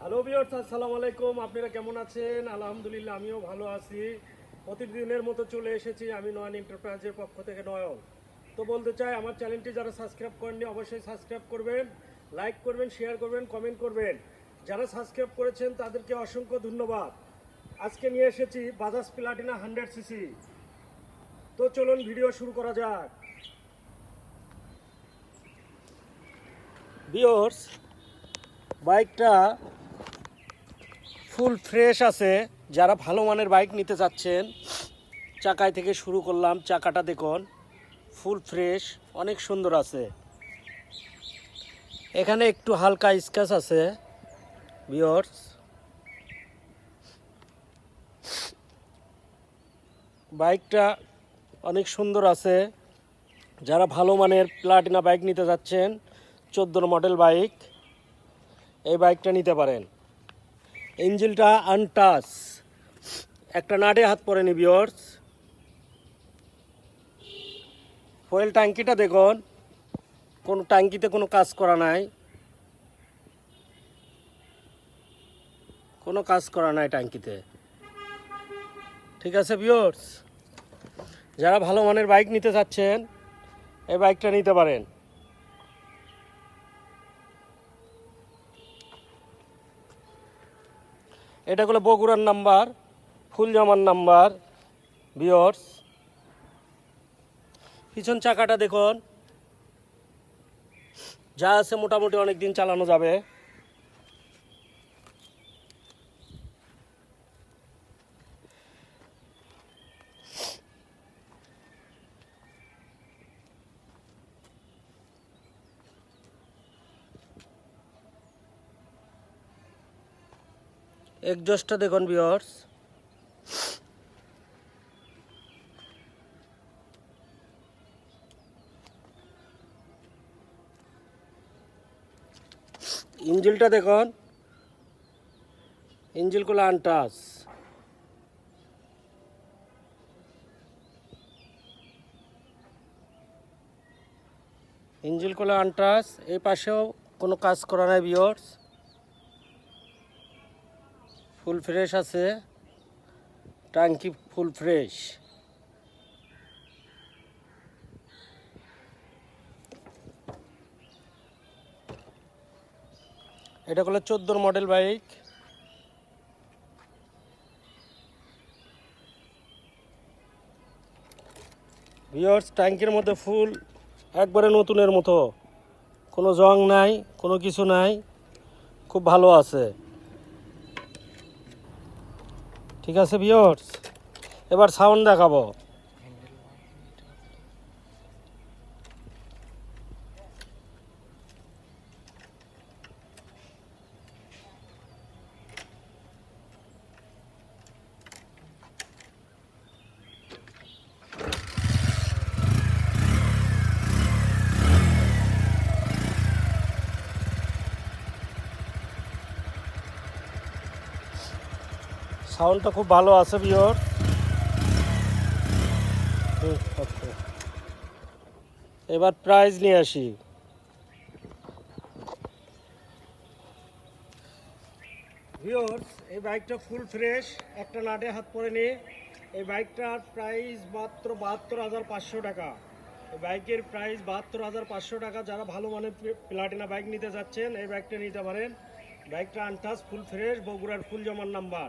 Hello বিয়ার্স আসসালামু আলাইকুম। আপনারা কেমন আছেন? আলহামদুলিল্লাহ, আমিও ভালো আছি। প্রতিদিনের মতো চলে এসেছি আমি নয়ন এন্টারপ্রাইজের পক্ষ থেকে নয়ন। তো বলতে চাই, আমার চ্যানেলটি যারা সাবস্ক্রাইব করেননি, অবশ্যই সাবস্ক্রাইব করবেন, লাইক করবেন, শেয়ার করবেন, কমেন্ট করবেন। যারা সাবস্ক্রাইব করেছেন, তাদেরকে অসংখ্য ধন্যবাদ। আজকে নিয়ে এসেছি বাজাজ প্লাটিনা হান্ড্রেড সিসি তো চলুন ভিডিও শুরু করা যাক। বিয়র্স বাইকটা ফুল ফ্রেশ আছে। যারা ভালো মানের বাইক নিতে চাচ্ছেন, চাকায় থেকে শুরু করলাম, চাকাটা দেখুন, ফুল ফ্রেশ, অনেক সুন্দর আছে। এখানে একটু হালকা স্ক্যাচ আছে বিয়র্স বাইকটা অনেক সুন্দর আছে। যারা ভালো মানের প্লাটিনা বাইক নিতে যাচ্ছেন, চোদ্দোর মডেল বাইক, এই বাইকটা নিতে পারেন। ইঞ্জিলটা আনটাস। একটা নাটে হাত পড়েনি বিয়র্স ফুয়েল ট্যাঙ্কিটা দেখুন। কোনো ট্যাঙ্কিতে কোনো কাজ করা নাই। কোনো কাজ করা নাই ট্যাঙ্কিতে ঠিক আছে বিয়র্স যারা ভালো মানের বাইক নিতে চাচ্ছেন, এই বাইকটা নিতে পারেন। এটা হলো বগুড়ার নাম্বার, ফুলজামার নাম্বার বিয়র্স পিছন চাকাটা দেখুন। যা আছে মোটামুটি অনেক দিন চালানো যাবে। একজস্টটা দেখুন বিয়র্স ইঞ্জিলটা দেখুন ইঞ্জিলগুলো আনটাস ইঞ্জিলগুলো আনটাস এই পাশেও কোনো কাজ করা নাই বিয়র্স ফুল ফ্রেশ আছে। টাঙ্কি ফুল ফ্রেশ। এটা হলো চোদ্দোর মডেল বাইক। ভিওর্স ট্যাঙ্কির মধ্যে ফুল একবারে নতুনের মতো। কোনো জং নাই, কোনো কিছু নাই। খুব ভালো আছে। ঠিক আছে বিয়র্স এবার সাউন্ড দেখাবো। সাউন্ডটা খুব ভালো আছে বিওর এবার প্রাইজ নিয়ে আসি। এই বাইকটা ফুল ফ্রেশ একটা নাটে হাত পরে নিয়ে এই বাইকটার প্রাইস মাত্র বাহাত্তর হাজার পাঁচশো টাকা। এই বাইকের প্রাইস বাহাত্তর হাজার পাঁচশো টাকা। যারা ভালো মানের প্লে- প্লাটিনা বাইক নিতে যাচ্ছেন এই বাইকটা নিতে পারেন। বাইকটা আনটাস ফুল ফ্রেশ বগুড়ার ফুল জমার নাম্বার